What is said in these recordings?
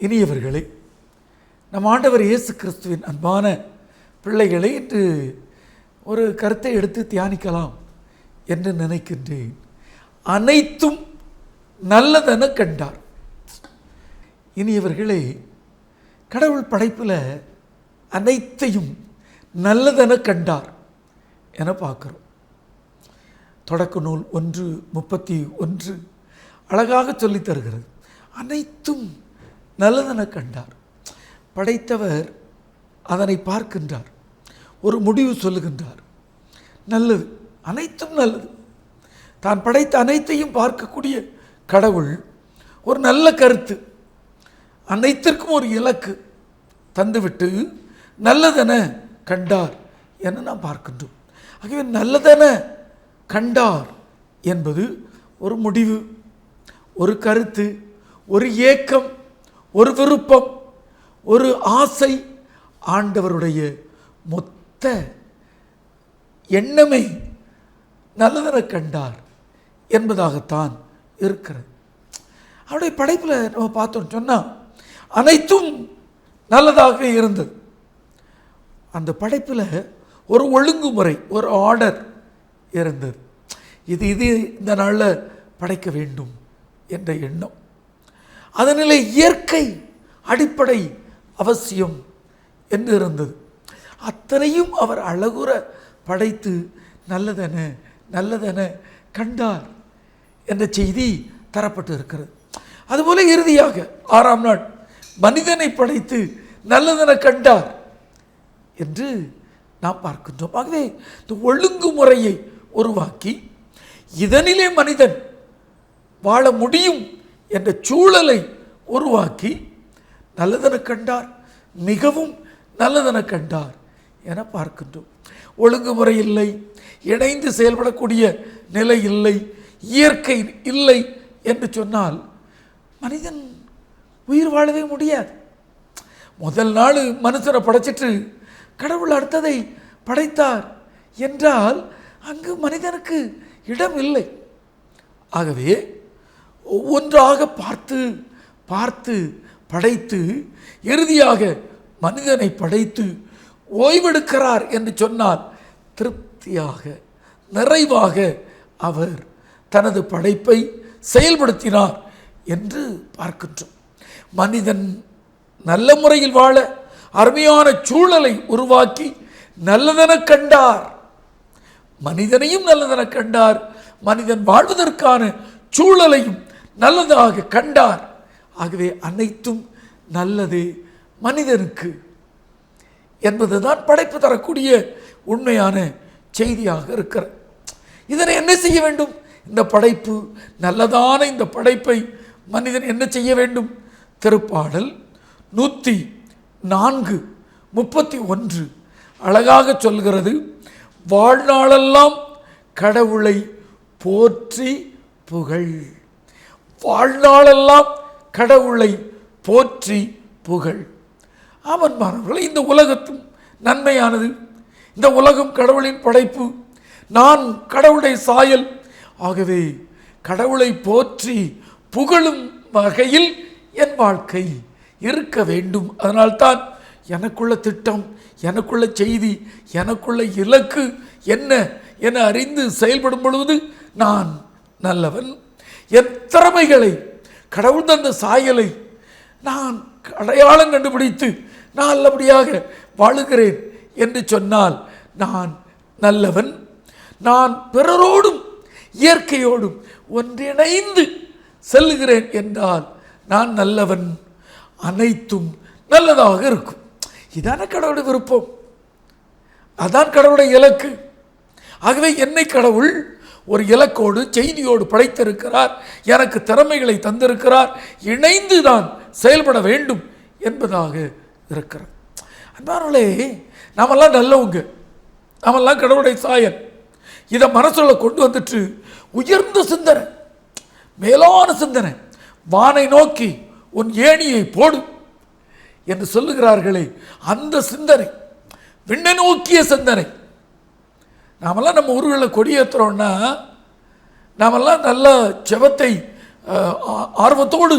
இனியவர்களே நம் ஆண்டவர் இயேசு கிறிஸ்துவின் அன்பான பிள்ளைகளை இன்று ஒரு கருத்தை எடுத்து தியானிக்கலாம் என்று நினைக்கின்றேன். அனைத்தும் நல்லதென கண்டார். இனியவர்களே கடவுள் படைப்பில் அனைத்தையும் நல்லதென கண்டார் என பார்க்குறோம். தொடக்க நூல் ஒன்று முப்பத்தி ஒன்று அழகாக சொல்லித் தருகிறது. அனைத்தும் நல்லதென கண்டார். படைத்தவர் அதனை பார்க்கின்றார். ஒரு முடிவு சொல்லுகின்றார். நல்லது அனைத்தும் நல்லது. தான் படைத்த அனைத்தையும் பார்க்கக்கூடிய கடவுள் ஒரு நல்ல கருத்து. அனைத்திற்கும் ஒரு இலக்கு தந்துவிட்டு நல்லதென கண்டார் என நாம் பார்க்கின்றோம். ஆகவே நல்லதென கண்டார் என்பது ஒரு முடிவு ஒரு கருத்து ஒரு ஏக்கம் ஒரு விருப்பம் ஒரு ஆசை ஆண்டவருடைய மொத்த எண்ணமே நல்லதென கண்டார் என்பதாகத்தான் இருக்கிறது. அவருடைய படைப்பில் நம்ம பார்த்தோம்னு சொன்னால் அனைத்தும் நல்லதாக இருந்தது. அந்த படைப்பில் ஒரு ஒழுங்குமுறை ஒரு ஆர்டர் இருந்தது. இது இது இந்த நாளில் படைக்க வேண்டும் என்ற எண்ணம். அதனிலே இயற்கை அடிப்படை அவசியம் என்று இருந்தது அத்தனையும் அவர் அழகுற படைத்து நல்லதென நல்லதென கண்டார் என்ற செய்தி தரப்பட்டு இருக்கிறது அதுபோல இறுதியாக ஆறாம் நாள் மனிதனை படைத்து நல்லதென கண்டார் என்று நாம் பார்க்கின்றோம். ஆகவே இந்த ஒழுங்குமுறையை உருவாக்கி இதனிலே மனிதன் வாழ முடியும் என்ற சூழலை உருவாக்கி நல்லதென கண்டார் மிகவும் நல்லதென கண்டார் என பார்க்கின்றோம். ஒழுங்குமுறை இல்லை இணைந்து செயல்படக்கூடிய நிலை இல்லை இயற்கை இல்லை என்று சொன்னால் மனிதன் உயிர் வாழவே முடியாது. முதல் நாள் மனுஷனை படைச்சிட்டு கடவுள் அடுத்ததை படைத்தார் என்றால் அங்கு மனிதனுக்கு இடம் இல்லை ஆகவே ஒவ்வொன்றாக பார்த்து பார்த்து படைத்து இறுதியாக மனிதனை படைத்து ஓய்வெடுக்கிறார் என்று சொன்னால் திருப்தியாக நிறைவாக அவர் தனது படைப்பை செயல்படுத்தினார் என்று பார்க்கின்றோம். மனிதன் நல்ல முறையில் வாழ அருமையான சூழலை உருவாக்கி நல்லதென கண்டார். மனிதனையும் நல்லதென கண்டார். மனிதன் வாழ்வதற்கான சூழலையும் நல்லதாக கண்டார். ஆகவே அனைத்தும் நல்லது மனிதனுக்கு என்பது தான் படைப்பு தரக்கூடிய உண்மையான செய்தியாக இருக்கிறது. இதனை என்ன செய்ய வேண்டும்? இந்த படைப்பு நல்லதான இந்த படைப்பை மனிதன் என்ன செய்ய வேண்டும்? திருப்பாடல் நூற்றி நான்கு முப்பத்தி ஒன்று அழகாக சொல்கிறது வாழ்நாளெல்லாம் கடவுளை போற்றி புகழ். வாழ்நாளெல்லாம் கடவுளை போற்றி புகழ். ஆமன் மாணவர்கள் இந்த உலகத்தும் நன்மையானது. இந்த உலகம் கடவுளின் படைப்பு. நான் கடவுளுடைய சாயல். ஆகவே கடவுளை போற்றி புகழும் வகையில் என் வாழ்க்கை இருக்க வேண்டும். அதனால்தான் எனக்குள்ள திட்டம் எனக்குள்ள செய்தி எனக்குள்ள இலக்கு என்ன என அறிந்து செயல்படும் பொழுது நான் நல்லவன் என் திறமைகளை கடவுள் தந்த சாயலை நான் அடையாளம் கண்டுபிடித்து நான் நல்லபடியாக வாழுகிறேன் என்று சொன்னால் நான் நல்லவன். நான் பிறரோடும் இயற்கையோடும் ஒன்றிணைந்து செல்லுகிறேன் என்றால் நான் நல்லவன். அனைத்தும் நல்லதாக இருக்கும். இதான கடவுளுடைய விருப்பம். அதான் கடவுளுடைய இலக்கு. ஆகவே என்னை கடவுள் ஒரு இலக்கோடு செய்தியோடு படைத்திருக்கிறார். எனக்கு திறமைகளை தந்திருக்கிறார். இணைந்து நான் செயல்பட வேண்டும் என்பதாக இருக்கிறது அன்பார்களே நாமெல்லாம் நல்லவங்க. நாமெல்லாம் கடவுளுடைய சாயல். இதை மனசுல கொண்டு வந்துட்டு உயர்ந்த சிந்தனை மேலான சிந்தனை வானை நோக்கி உன் ஏணியை போடு என்று சொல்லுகிறார்களே. அந்த சிந்தனை விண்ணை நோக்கிய சிந்தனை நாமெல்லாம் நம்ம ஊர்களில் கொடியேற்றுறோன்னா நாமெல்லாம் நல்ல ஜபத்தை ஆ- ஆர்வத்தோடு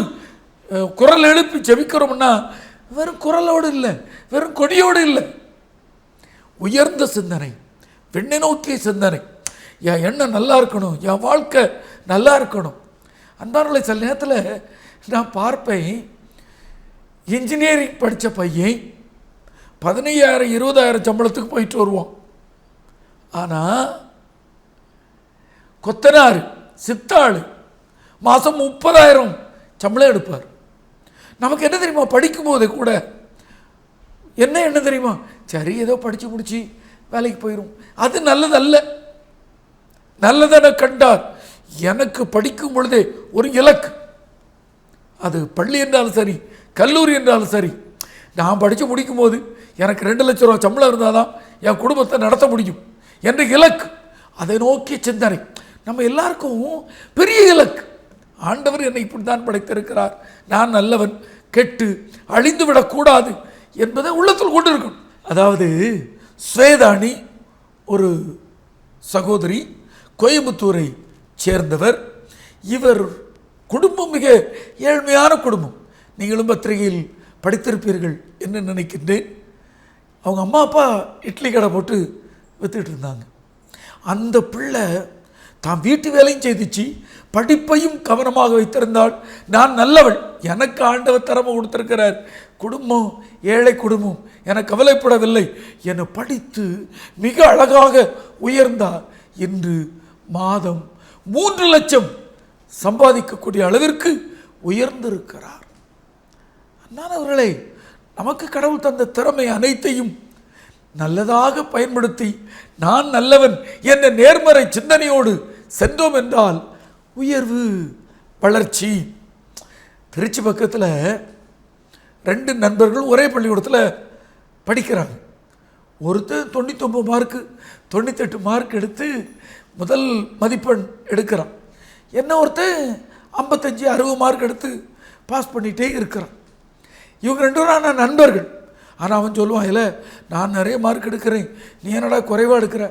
குரல் எழுப்பி ஜெபிக்கிறோம்னா வெறும் குரலோடு இல்லை வெறும் கொடியோடு இல்லை. உயர்ந்த சிந்தனை விண்ணை நோக்கிய சிந்தனை. என் எண்ணம் நல்லா இருக்கணும் என் வாழ்க்கை நல்லா இருக்கணும். அன்பானவர்களை சில நேரத்தில் நான் பார்ப்பேன் இன்ஜினியரிங் படித்த பையன் பதினையாயிரம் இருபதாயிரம் சம்பளத்துக்கு போயிட்டு வருவான். ஆனால் கொத்தனார் சித்தாள் மாதம் முப்பதாயிரம் சம்பளம் எடுப்பார். நமக்கு என்ன தெரியுமா படிக்கும்போது கூட என்ன என்ன தெரியுமா சரி ஏதோ படித்து முடிச்சு வேலைக்கு போயிடும் அது நல்லதல்ல. நல்லதென கண்டார். எனக்கு படிக்கும் பொழுதே ஒரு இலக்கு. அது பள்ளி என்றாலும் சரி கல்லூரி என்றாலும் சரி நான் படித்து முடிக்கும்போது எனக்கு ரெண்டு லட்ச ரூபா சம்பளம் இருந்தால் தான் என் குடும்பத்தை நடத்த முடியும். என்ற இலக்கு. அதை நோக்கிய சிந்தனை. நம்ம எல்லாருக்கும் பெரிய இலக்கு. ஆண்டவர் என்னை இப்படி தான் படைத்திருக்கிறார். நான் நல்லவன் கெட்டு அழிந்து விடக்கூடாது என்பதை உள்ளத்தில் கொண்டு இருக்கணும் அதாவது ஸ்வேதாணி ஒரு சகோதரி கோயம்புத்தூரை சேர்ந்தவர். இவர் குடும்பம் மிக ஏழ்மையான குடும்பம். நீங்களும் பத்திரிகையில் படித்திருப்பீர்கள் என்று நினைக்கின்றேன். அவங்க அம்மா அப்பா இட்லி கடை போட்டு வித்துட்டு இருந்தாங்க அந்த பிள்ளை தான் வீட்டு வேலையும் செய்துச்சு படிப்பையும் கவனமாக வைத்திருந்தாள். நான் நல்லவள் எனக்கு ஆண்டவர் திறமை கொடுத்துருக்கிறார். குடும்பம் ஏழை குடும்பம் என கவலைப்படவில்லை. என படித்து மிக அழகாக உயர்ந்தார். இன்று மாதம் மூன்று லட்சம் சம்பாதிக்கக்கூடிய அளவிற்கு உயர்ந்திருக்கிறார். அண்ணானவர்களே நமக்கு கடவுள் தந்த திறமை அனைத்தையும் நல்லதாக பயன்படுத்தி நான் நல்லவன் என்ற நேர்மறை சிந்தனையோடு சென்றோம் என்றால் உயர்வு வளர்ச்சி. திருச்சி பக்கத்தில் ரெண்டு நண்பர்கள் ஒரே பள்ளிக்கூடத்தில் படிக்கிறாங்க. ஒருத்தர் தொண்ணூத்தொம்பது மார்க்கு தொண்ணூத்தெட்டு மார்க் எடுத்து முதல் மதிப்பெண் எடுக்கிறான். என்ன ஒருத்தன்? ஐம்பத்தஞ்சு அறுபது மார்க் எடுத்து பாஸ் பண்ணிகிட்டே இருக்கிறான். இவங்க ரெண்டு பேரும் ஆனால் நண்பர்கள். ஆனால் அவன் சொல்லுவான் இல்லை நான் நிறைய மார்க் எடுக்கிறேன். நீ என்னடா குறைவாக எடுக்கிற?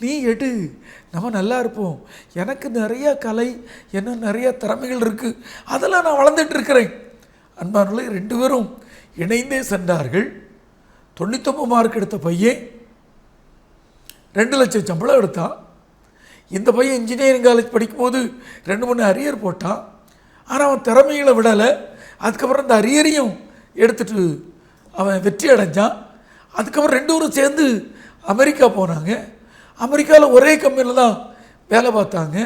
நீ எடு. நம்ம நல்லா இருப்போம். எனக்கு நிறைய கலை என்ன நிறைய திறமைகள் இருக்குது அதெல்லாம் நான் வளர்ந்துட்டு இருக்கிறேன். அன்பானவர்களே ரெண்டு பேரும் இணைந்தே சென்றார்கள். தொண்ணூத்தொம்பது மார்க் எடுத்த பையன் ரெண்டு லட்சம் சம்பளம் எடுத்தான். இந்த பையன் இன்ஜினியரிங் காலேஜ் படிக்கும்போது ரெண்டு மூணு அரியர் போட்டான். ஆனால் அவன் திறமைகளை விடலை. அதுக்கப்புறம் இந்த அரியரையும் எடுத்துகிட்டு அவன் வெற்றி அடைஞ்சான். அதுக்கப்புறம் ரெண்டு பேரும் சேர்ந்து அமெரிக்கா போனாங்க. அமெரிக்காவில் ஒரே கம்பெனியில் தான் வேலை பார்த்தாங்க.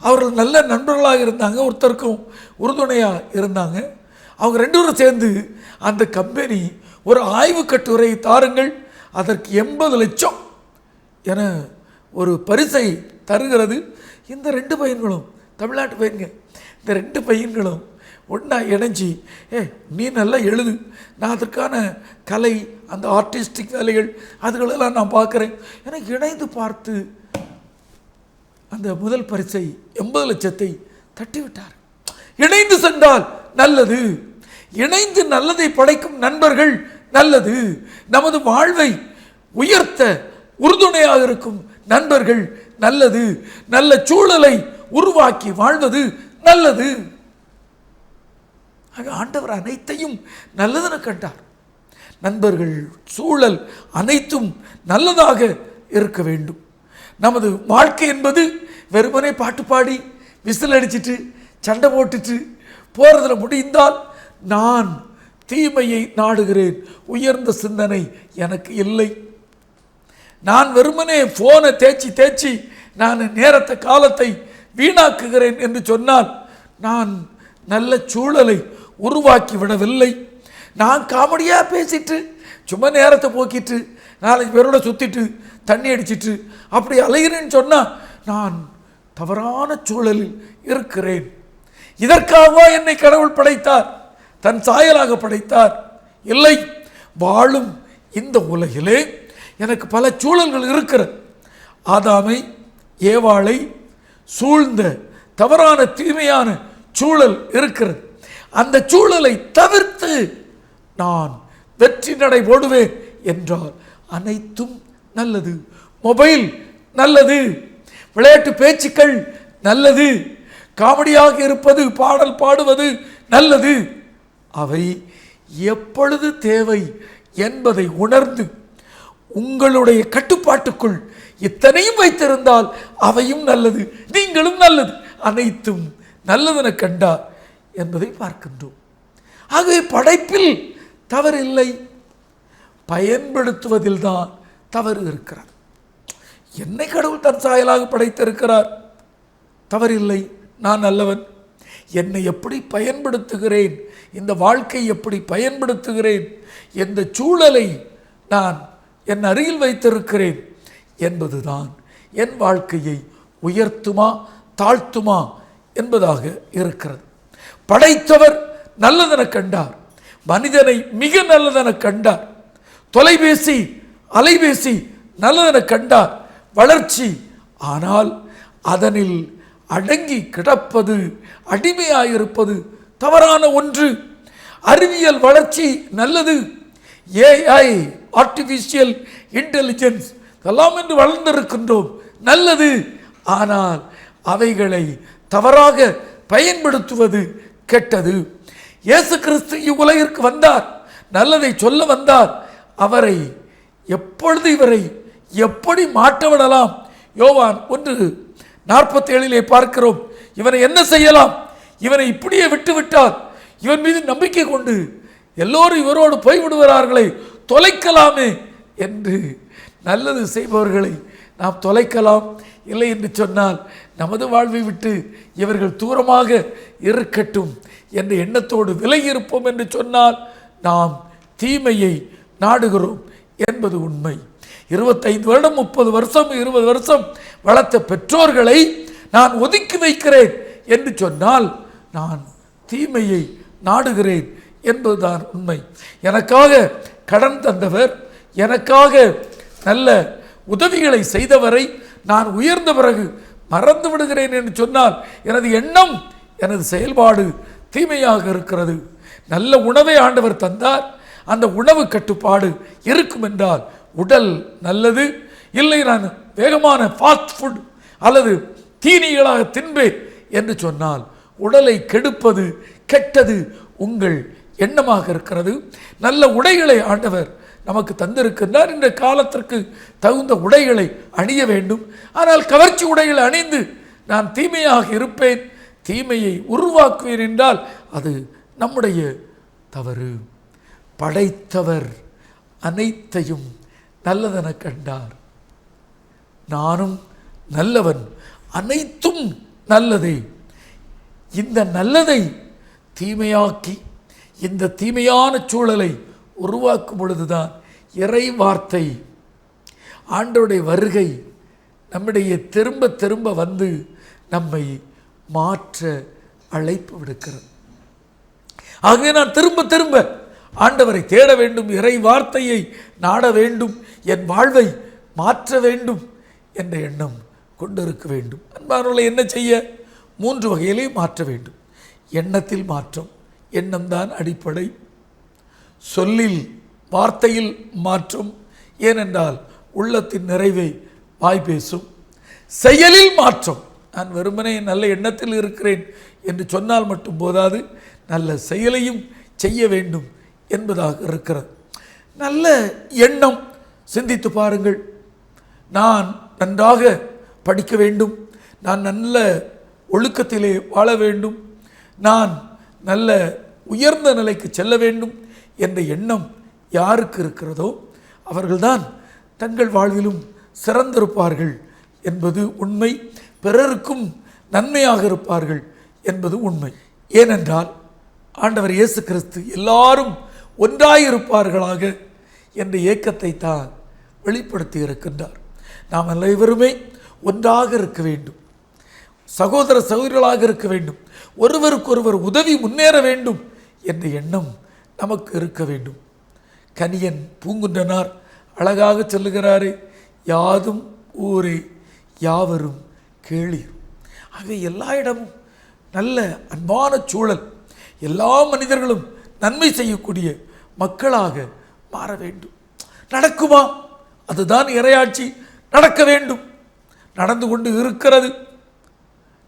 அவர்கள் நல்ல நண்பர்களாக இருந்தாங்க. ஒருத்தருக்கும் உறுதுணையாக இருந்தாங்க. அவங்க ரெண்டு பேரும் சேர்ந்து அந்த கம்பெனி ஒரு ஆய்வு கட்டுரை தாருங்கள். அதற்கு எண்பது லட்சம் என ஒரு பரிசை தருகிறது. இந்த ரெண்டு பையன்களும் தமிழ்நாட்டு பையன்கள் இந்த ரெண்டு பையன்களும் ஒன்றா இணைஞ்சி ஏ நீ நல்லா எழுது. நான் அதற்கான கலை அந்த ஆர்டிஸ்டிக் வேலைகள் அதுகளெல்லாம் நான் பார்க்குறேன். எனக்கு இணைந்து பார்த்து அந்த முதல் பரிசை எண்பது லட்சத்தை தட்டிவிட்டார். இணைந்து சென்றால் நல்லது. இணைந்து நல்லதை படைக்கும் நண்பர்கள் நல்லது. நமது வாழ்வை உயர்த்த உறுதுணையாக இருக்கும் நண்பர்கள் நல்லது. நல்ல சூழலை உருவாக்கி வாழ்வது நல்லது. ஆக ஆண்டவர் அனைத்தையும் நல்லதென கண்டார். நண்பர்கள் சூழல் அனைத்தும் நல்லதாக இருக்க வேண்டும். நமது வாழ்க்கை என்பது வெறுமனே பாட்டு பாடி விசில் அடிச்சிட்டு சண்டை போட்டுட்டு போகிறதுல முடிந்தால் நான் தீமையை நாடுகிறேன். உயர்ந்த சிந்தனை எனக்கு இல்லை. நான் வெறுமனே ஃபோனை தேய்ச்சி தேய்ச்சி நான் நேரத்தை காலத்தை வீணாக்குகிறேன் என்று சொன்னால் நான் நல்ல சூழலை உருவாக்கி விடவில்லை. நான் காமெடியாக பேசிட்டு சும்மா நேரத்தை போக்கிட்டு நாலஞ்சு பேரோட சுற்றிட்டு தண்ணி அடிச்சிட்டு அப்படி அலைகிறேன்னு சொன்னால் நான் தவறான சூழலில் இருக்கிறேன். இதற்காகவா என்னை கடவுள் படைத்தார்? தன் சாயலாக படைத்தார்? இல்லை. வாழும் இந்த உலகிலே எனக்கு பல சூழல்கள் இருக்கிறது. ஆதாமை ஏவாளை சூழ்ந்த தவறான தீமையான சூழல் இருக்கிறது. அந்த சூழலை தவிர்த்து நான் வெற்றி நடை போடுவேன் என்றால் அனைத்தும் நல்லது. மொபைல் நல்லது. விளையாட்டு பேச்சுக்கள் நல்லது. காமெடியாக இருப்பது பாடல் பாடுவது நல்லது. அவை எப்பொழுது தேவை என்பதை உணர்ந்து உங்களுடைய கட்டுப்பாட்டுக்குள் இத்தனையும் வைத்திருந்தால் அவையும் நல்லது நீங்களும் நல்லது. அனைத்தும் நல்லதென கண்டார் என்பதை பார்க்கின்றோம். ஆகவே படைப்பில் தவறில்லை. பயன்படுத்துவதில்தான் தவறு இருக்கிறார் என்னை கடவுள் தன் சாயலாக படைத்திருக்கிறார். தவறில்லை. நான் நல்லவன். என்னை எப்படி பயன்படுத்துகிறேன்? இந்த வாழ்க்கை எப்படி பயன்படுத்துகிறேன்? எந்த சூழலை நான் என் அருகில் வைத்திருக்கிறேன்? என்பதுதான் என் வாழ்க்கையை உயர்த்துமா தாழ்த்துமா என்பதாக இருக்கிறது. படைத்தவர் நல்லதென கண்டார். மனிதனை மிக நல்லதென கண்டார். தொலைபேசி அலைபேசி நல்லதென கண்டார். வளர்ச்சி ஆனால் அதனில் அடங்கி கிடப்பது அடிமையாயிருப்பது தவறான ஒன்று. அறிவியல் வளர்ச்சி நல்லது. ஏஐ ஆர்டிஃபிஷியல் இன்டெலிஜென்ஸ் எல்லாம் என்று வளர்ந்திருக்கின்றோம். நல்லது. ஆனால் அவைகளை தவறாக பயன்படுத்துவது கெட்டது. இயேசு கிறிஸ்து இவ்வுலகிற்கு வந்தார். நல்லதை சொல்ல வந்தார். அவரை எப்பொழுது இவரை எப்படி மாற்றவிடலாம்? யோவான் ஒன்று நாற்பத்தி ஏழிலே பார்க்கிறோம். இவனை என்ன செய்யலாம்? இவனை இப்படியே விட்டு விட்டார் இவன் மீது நம்பிக்கை கொண்டு எல்லோரும் இவரோடு போய்விடுகிறார்களே தொலைக்கலாமே என்று நல்லது செய்பவர்களை நாம் தொலைக்கலாம். இல்லை என்று சொன்னால் நமது வாழ்வை விட்டு இவர்கள் தூரமாக இருக்கட்டும். என்ற எண்ணத்தோடு விலகி இருப்போம் என்று சொன்னால் நாம் தீமையை நாடுகிறோம் என்பது உண்மை. இருபத்தைந்து வருடம் முப்பது வருஷம் இருபது வருஷம் வளர்த்த பெற்றோர்களை நான் ஒதுக்கி வைக்கிறேன் என்று சொன்னால் நான் தீமையை நாடுகிறேன் என்பதுதான் உண்மை. எனக்காக கடன் தந்தவர் எனக்காக நல்ல உதவிகளை செய்தவரை நான் உயர்ந்த பிறகு மறந்து விடுகிறேன் என்று சொன்னால் எனது எண்ணம் எனது செயல்பாடு தீமையாக இருக்கிறது. நல்ல உணவை ஆண்டவர் தந்தார். அந்த உணவு கட்டுப்பாடு இருக்கும் என்றால் உடல் நல்லது. இல்லை நான் வேகமான ஃபாஸ்ட் ஃபுட் அல்லது தீனிகளாக தின்பேன் என்று சொன்னால் உடலை கெடுப்பது கெட்டது உங்கள் எண்ணமாக இருக்கிறது. நல்ல உடைகளை ஆண்டவர் நமக்கு தந்திருக்கின்றார் இந்த காலத்திற்கு தகுந்த உடைகளை அணிய வேண்டும். ஆனால் கவர்ச்சி உடைகளை அணிந்து நான் தீமையாக இருப்பேன் தீமையை உருவாக்குவேன் என்றால் அது நம்முடைய தவறு. படைத்தவர் அனைத்தையும் நல்லதென கண்டார். நானும் நல்லவன் அனைத்தும் நல்லதே. இந்த நல்லதை தீமையாக்கி இந்த தீமையான சூழலை உருவாக்கும் பொழுதுதான் இறை வார்த்தை ஆண்டவருடைய வருகை நம்முடைய திரும்ப திரும்ப வந்து நம்மை மாற்ற அழைப்பு விடுக்கிறது. ஆகவே நான் திரும்ப திரும்ப ஆண்டவரை தேட வேண்டும் இறை வார்த்தையை நாட வேண்டும் என் வாழ்வை மாற்ற வேண்டும் என்ற எண்ணம் கொண்டிருக்க வேண்டும். அன்பானவர்களை என்ன செய்ய? மூன்று வகையிலையும் மாற்ற வேண்டும். எண்ணத்தில் மாற்றம் எண்ணம்தான் அடிப்படை. சொல்லில் வார்த்தையில் மாற்றும் ஏனென்றால் உள்ளத்தின் நிறைவை வாய் பேசும். செயலில் மாற்றம். நான் வெறுமனே நல்ல எண்ணத்தில் இருக்கிறேன் என்று சொன்னால் மட்டும் போதாது நல்ல செயலையும் செய்ய வேண்டும் என்பதாக இருக்கிறது. நல்ல எண்ணம் சிந்தித்து பாருங்கள். நான் நன்றாக படிக்க வேண்டும். நான் நல்ல ஒழுக்கத்திலே வாழ வேண்டும். நான் நல்ல உயர்ந்த நிலைக்கு செல்ல வேண்டும் என்ற எண்ணம் யாருக்கு இருக்கிறதோ அவர்கள்தான் தங்கள் வாழ்விலும் சிறந்திருப்பார்கள் என்பது உண்மை. பிறருக்கும் நன்மையாக இருப்பார்கள் என்பது உண்மை. ஏனென்றால் ஆண்டவர் இயேசு கிறிஸ்து எல்லாரும் ஒன்றாயிருப்பார்களாக என்ற ஏக்கத்தை தான் வெளிப்படுத்தி இருக்கின்றார் நாம் அனைவருமே ஒன்றாக இருக்க வேண்டும். சகோதர சகோதரிகளாக இருக்க வேண்டும். ஒருவருக்கொருவர் உதவி முன்னேற வேண்டும் என்ற எண்ணம் நமக்கு இருக்க வேண்டும். கனியன் பூங்குன்றனார். அழகாக சொல்லுகிறாரு யாதும் ஊரே யாவரும் கேளீர். ஆக எல்லா இடமும் நல்ல அன்பான சூழல். எல்லா மனிதர்களும் நன்மை செய்யக்கூடிய மக்களாக மாற வேண்டும். நடக்குமா? அதுதான் இரையாட்சி. நடக்க வேண்டும். நடந்து கொண்டு இருக்கிறது.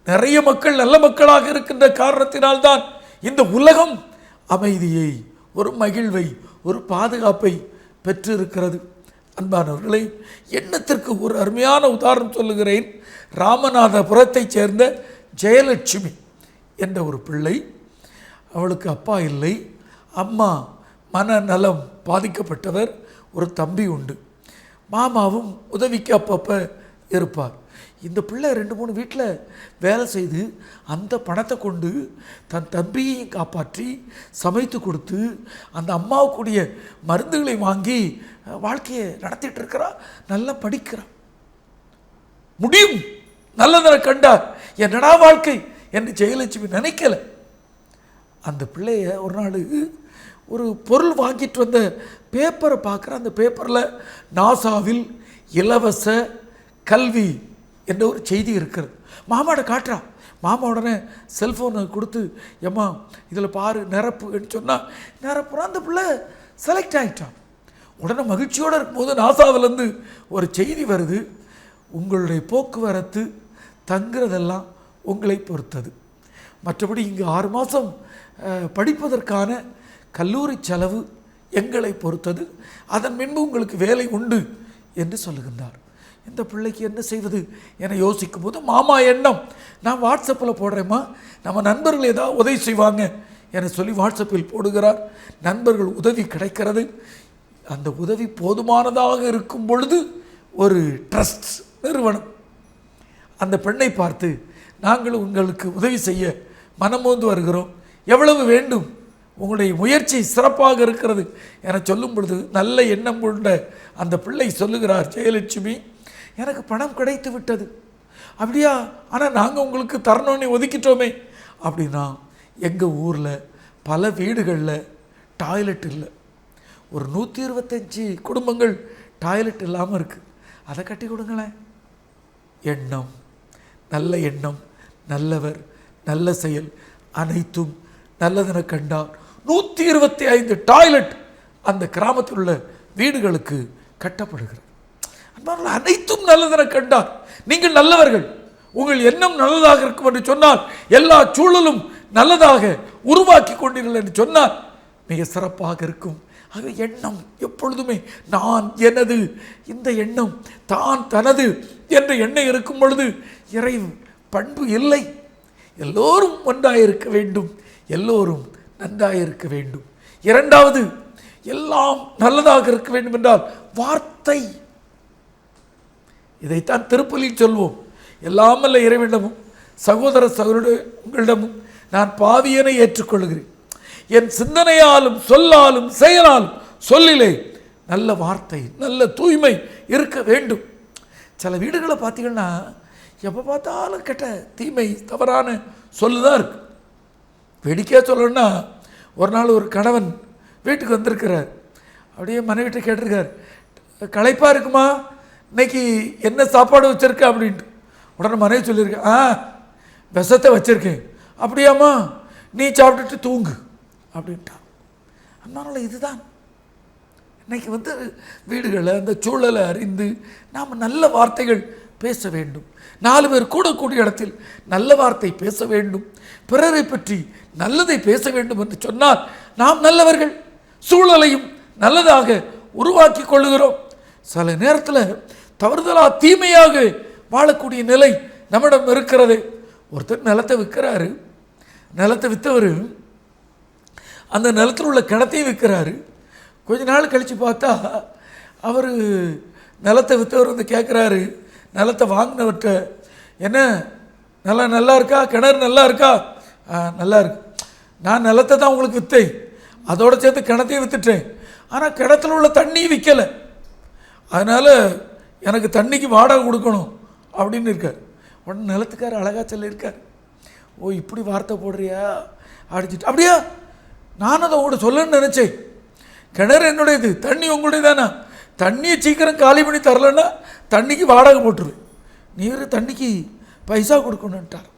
நிறைய மக்கள் நல்ல மக்களாக இருக்கின்ற காரணத்தினால்தான் இந்த உலகம் அமைதியை ஒரு மகிழ்வை ஒரு பாதுகாப்பை பெற்றிருக்கிறது. அன்பானவர்களே எண்ணத்திற்கு ஒரு அருமையான உதாரணம் சொல்லுகிறேன். ராமநாதபுரத்தைச் சேர்ந்த ஜெயலட்சுமி என்ற ஒரு பிள்ளை. அவளுக்கு அப்பா இல்லை. அம்மா மனநலம் பாதிக்கப்பட்டவர். ஒரு தம்பி உண்டு. மாமாவும் உதவிக்கு அப்பப்போ இருப்பார். இந்த பிள்ளை ரெண்டு மூணு வீட்டில் வேலை செய்து அந்த பணத்தை கொண்டு தன் தம்பியையும் காப்பாற்றி சமைத்து கொடுத்து அந்த அம்மாவுக்குரிய மருந்துகளை வாங்கி வாழ்க்கையை நடத்திட்டு இருக்கிறா. நல்லா படிக்கிறான் முடியும். நல்லதனை கண்டார். என்னடா வாழ்க்கை என்று ஜெயலட்சுமி நினைக்கல. அந்த பிள்ளைய ஒரு நாள் ஒரு பொருள் வாங்கிட்டு வந்த பேப்பரை பார்க்குற. அந்த பேப்பரில் நாசாவில் இலவச கல்வி என்ற ஒரு செய்தி இருக்கிறது. மாமாட்ட காட்டுறா. மாமா உடனே செல்ஃபோனை கொடுத்து எம்மா இதில் பாரு நிரப்புன்னு சொன்னால் நிரப்புறா அந்த பிள்ளை செலக்ட் ஆகிட்டான் உடனே மகிழ்ச்சியோடு இருக்கும்போது நாசாவிலேருந்து ஒரு செய்தி வருது. உங்களுடைய போக்குவரத்து தங்குறதெல்லாம் உங்களை பொறுத்தது. மற்றபடி இங்கே ஆறு மாதம் படிப்பதற்கான கல்லூரி செலவு எங்களை பொறுத்தது. அதன் பின்பு உங்களுக்கு வேலை உண்டு என்று சொல்லுகின்றார். இந்த பிள்ளைக்கு என்ன செய்வது என யோசிக்கும் போது மாமா எண்ணம். நான் வாட்ஸ்அப்பில் போடுறேம்மா. நம்ம நண்பர்கள் ஏதாவது உதவி செய்வாங்க என சொல்லி வாட்ஸ்அப்பில் போடுகிறார். நண்பர்கள் உதவி கிடைக்கிறது. அந்த உதவி போதுமானதாக இருக்கும் பொழுது ஒரு ட்ரஸ்ட் நிறுவனம். அந்த பெண்ணை பார்த்து நாங்கள் உங்களுக்கு உதவி செய்ய மனமோந்து வருகிறோம். எவ்வளவு வேண்டும்? உங்களுடைய முயற்சி சிறப்பாக இருக்கிறது என சொல்லும் பொழுது நல்ல எண்ணம் கொண்ட அந்த பிள்ளை சொல்லுகிறார் ஜெயலட்சுமி எனக்கு பணம் கிடைத்து விட்டது. அப்படியா? ஆனால் நாங்கள் உங்களுக்கு தரணும்னு ஒதுக்கிட்டோமே. அப்படின்னா எங்கள் ஊரில் பல வீடுகளில் டாய்லெட் இல்லை. ஒரு நூற்றி இருபத்தஞ்சி குடும்பங்கள் டாய்லெட் இல்லாமல் இருக்குது அதை கட்டி கொடுங்களேன். எண்ணம். நல்ல எண்ணம். நல்லவர். நல்ல செயல். அனைத்தும் நல்லதென கண்டார். நூற்றி இருபத்தி ஐந்து டாய்லெட் அந்த கிராமத்தில் உள்ள வீடுகளுக்கு கட்டப்படுகிறது. அன்பானவர்களே, அனைத்தும் நல்லதென கண்டார். நீங்கள் நல்லவர்கள். உங்கள் எண்ணம் நல்லதாக இருக்கும் என்று சொன்னால் எல்லா சூழலும் நல்லதாக உருவாக்கி கொண்டீர்கள் என்று சொன்னால் மிக சிறப்பாக இருக்கும். ஆக எண்ணம் எப்பொழுதுமே நான் எனது இந்த எண்ணம் தான் தனது என்ற எண்ணம் இருக்கும் பொழுது இறை பண்பு இல்லை. எல்லோரும் ஒன்றாயிருக்க வேண்டும். எல்லோரும் நன்றாயிருக்க வேண்டும். இரண்டாவது எல்லாம் நல்லதாக இருக்க வேண்டும் என்றால் வார்த்தை இதைத்தான் திருப்பலியில் சொல்வோம். எல்லாமல்ல இறைவனிடமும் சகோதர சகோதரோடு உங்களிடமும் நான் பாவியனை ஏற்றுக்கொள்கிறேன். என் சிந்தனையாலும் சொல்லாலும் செயலாலும் சொல்லிலே நல்ல வார்த்தை நல்ல தூய்மை இருக்க வேண்டும். சில வீடுகளை பார்த்தீங்கன்னா எப்போ பார்த்தாலும் கெட்ட தீமை தவறான சொல்லுதான் இருக்கு. வேடிக்கையாக சொல்லணும்னா ஒரு நாள் ஒரு கணவன் வீட்டுக்கு வந்திருக்கிறார். அப்படியே மனைவிட்டு கேட்டிருக்கார் களைப்பாக இருக்குமா? இன்னைக்கு என்ன சாப்பாடு வச்சுருக்க அப்படின்ட்டு. உடனே மனைவி சொல்லியிருக்கேன் ஆ விஷத்தை வச்சுருக்கேன். அப்படியாம்மா நீ சாப்பிட்டுட்டு தூங்கு. அப்படின்ட்டான் அதனால இதுதான். இன்னைக்கு வந்து வீடுகளை அந்த சூழலை அறிந்து நாம் நல்ல வார்த்தைகள் பேச வேண்டும். நாலு பேர் கூடக்கூடிய இடத்தில் நல்ல வார்த்தை பேச வேண்டும். பிறரை பற்றி நல்லதை பேச வேண்டும் என்று சொன்னால் நாம் நல்லவர்கள் சூழலையும் நல்லதாக உருவாக்கி கொள்ளுகிறோம். சில நேரத்தில் தவறுதலா தீமையாக வாழக்கூடிய நிலை நம்மிடம் இருக்கிறது. ஒருத்தர் நிலத்தை விற்கிறாரு. நிலத்தை விற்றவர் அந்த நிலத்தில் உள்ள கிணத்தையும் விற்கிறாரு. கொஞ்ச நாள் கழித்து பார்த்தா அவர் நிலத்தை விற்றவர் வந்து கேட்குறாரு. நிலத்தை வாங்கினவர்கிட்ட என்ன நல்லா நல்லா இருக்கா? கிணறு நல்லா இருக்கா? நல்லா இருக்கு. நான் நிலத்தை தான் உங்களுக்கு விற்றேன் அதோடு சேர்த்து கிணத்தையும் விற்றுட்டேன் ஆனால் கிணத்துல உள்ள தண்ணியும் விற்கலை அதனால் எனக்கு தண்ணிக்கு வாடகை கொடுக்கணும் அப்படின்னு இருக்கார். உடனே நிலத்துக்கார் அழகா சொல்லியிருக்கார். ஓ இப்படி வார்த்தை போடுறியா? அடிச்சுட்டு அப்படியா? நானும் அதை உங்கள்கிட்ட சொல்லணும்னு நினச்சேன். கிணறு என்னுடையது தண்ணி உங்களுடைய தானே தண்ணியை சீக்கிரம் காலி பண்ணி தரலன்னா தண்ணிக்கு வாடகை போட்டுருவேன் நீர் தண்ணிக்கு பைசா கொடுக்கணுன்ட்டார்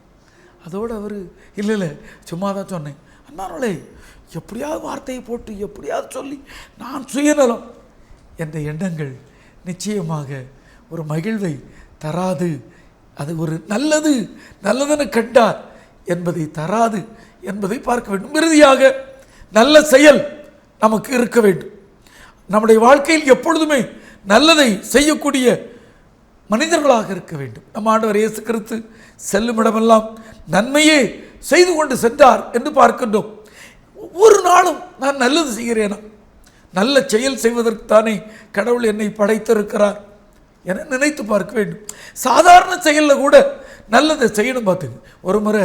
அதோடு அவர் இல்லை இல்லை சும்மா தான் சொன்னேன். அண்ணாங்களே எப்படியாவது வார்த்தையை போட்டு எப்படியாவது சொல்லி நான் சுயநலம். என்ற எண்ணங்கள் நிச்சயமாக ஒரு மகிழ்வை தராது. அது ஒரு நல்லது நல்லதென கண்டார் என்பதை தராது என்பதை பார்க்க வேண்டும். இறுதியாக நல்ல செயல் நமக்கு இருக்க வேண்டும். நம்முடைய வாழ்க்கையில் எப்பொழுதுமே நல்லதை செய்யக்கூடிய மனிதர்களாக இருக்க வேண்டும். நம்ம ஆண்டவர் இயேசு கிறிஸ்து செல்லும் இடமெல்லாம் நன்மையே செய்து கொண்டு சென்றார் என்று பார்க்கின்றோம். ஒவ்வொரு நாளும் நான் நல்லது செய்கிறேனா? நல்ல செயல் செய்வதற்கு தானே கடவுள் என்னை படைத்திருக்கிறார் என நினைத்து பார்க்க வேண்டும். சாதாரண செயலில் கூட நல்லதை செய்யணும் பார்த்துங்க. ஒரு முறை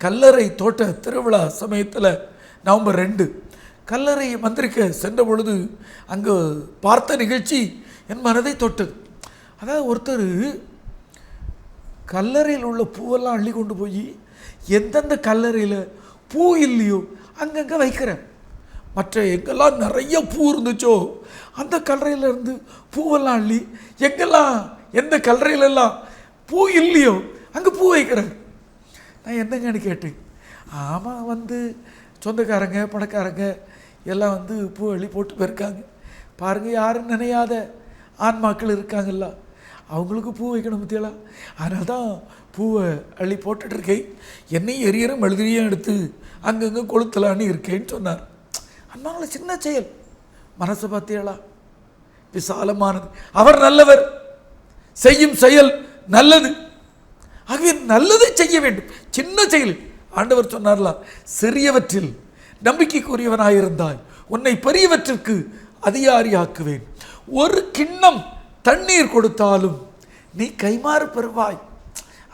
கல்லறை தோட்ட திருவிழா சமயத்தில் நவம்பர் ரெண்டு கல்லறை மந்திரிக்க சென்ற பொழுது அங்கு பார்த்த நிகழ்ச்சி என் மனதை தொட்டது. அதாவது ஒருத்தர் கல்லறையில் உள்ள பூவெல்லாம் அள்ளி கொண்டு போய் எந்தெந்த கல்லறையில் பூ இல்லையோ அங்கங்கே வைக்கிறேன் மற்ற எங்கெல்லாம் நிறைய பூ இருந்துச்சோ அந்த கல்லறையிலேருந்து பூவெல்லாம் அள்ளி எங்கெல்லாம் எந்த கல்லறையிலெல்லாம் பூ இல்லையோ அங்கே பூ வைக்கிறேன் நான் என்னங்கன்னு கேட்டேன். ஆமாம் வந்து சொந்தக்காரங்க பணக்காரங்க எல்லாம் வந்து பூ அள்ளி போட்டு போயிருக்காங்க. பாருங்கள் யாரும் நினையாத ஆன்மாக்கள் இருக்காங்கல்ல. அவங்களுக்கு பூ வைக்கணும் பற்றியலா அதனால தான் பூவை அள்ளி போட்டுட்ருக்கேன் என்னையும் எரியற மெழுதிரியும் எடுத்து அங்கங்கே கொளுத்தலான்னு இருக்கேன்னு சொன்னார். அதனால சின்ன செயல். மனசை பார்த்தியலா விசாலமானது. அவர் நல்லவர். செய்யும் செயல் நல்லது. ஆகவே நல்லதை செய்ய வேண்டும். சின்ன செயல். ஆண்டவர் சொன்னார்லாம் சிறியவற்றில் நம்பிக்கைக்குரியவனாயிருந்தாய். உன்னை பெரியவற்றிற்கு அதிகாரியாக்குவேன். ஒரு கிண்ணம் தண்ணீர் கொடுத்தாலும் நீ கைமாறு பெறுவாய்.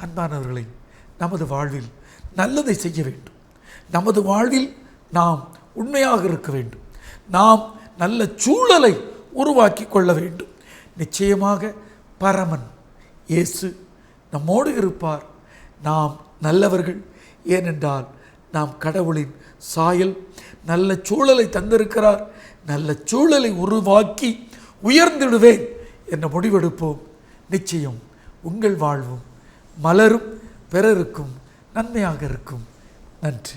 அன்பானவர்களை நமது வாழ்வில் நல்லதை செய்ய வேண்டும். நமது வாழ்வில் நாம் உண்மையாக இருக்க வேண்டும். நாம் நல்ல சூழலை உருவாக்கி கொள்ள வேண்டும். நிச்சயமாக பரமன் இயேசு நம்மோடு இருப்பார். நாம் நல்லவர்கள். ஏனென்றால் நாம் கடவுளின் சாயல். நல்ல சூழலை தந்திருக்கிறார். நல்ல சூழலை உருவாக்கி உயர்ந்திடுவேன் என்ற முடிவெடுப்போம். நிச்சயம் உங்கள் வாழ்வும் மலரும் பிறருக்கும் நன்மையாக இருக்கும். நன்றி.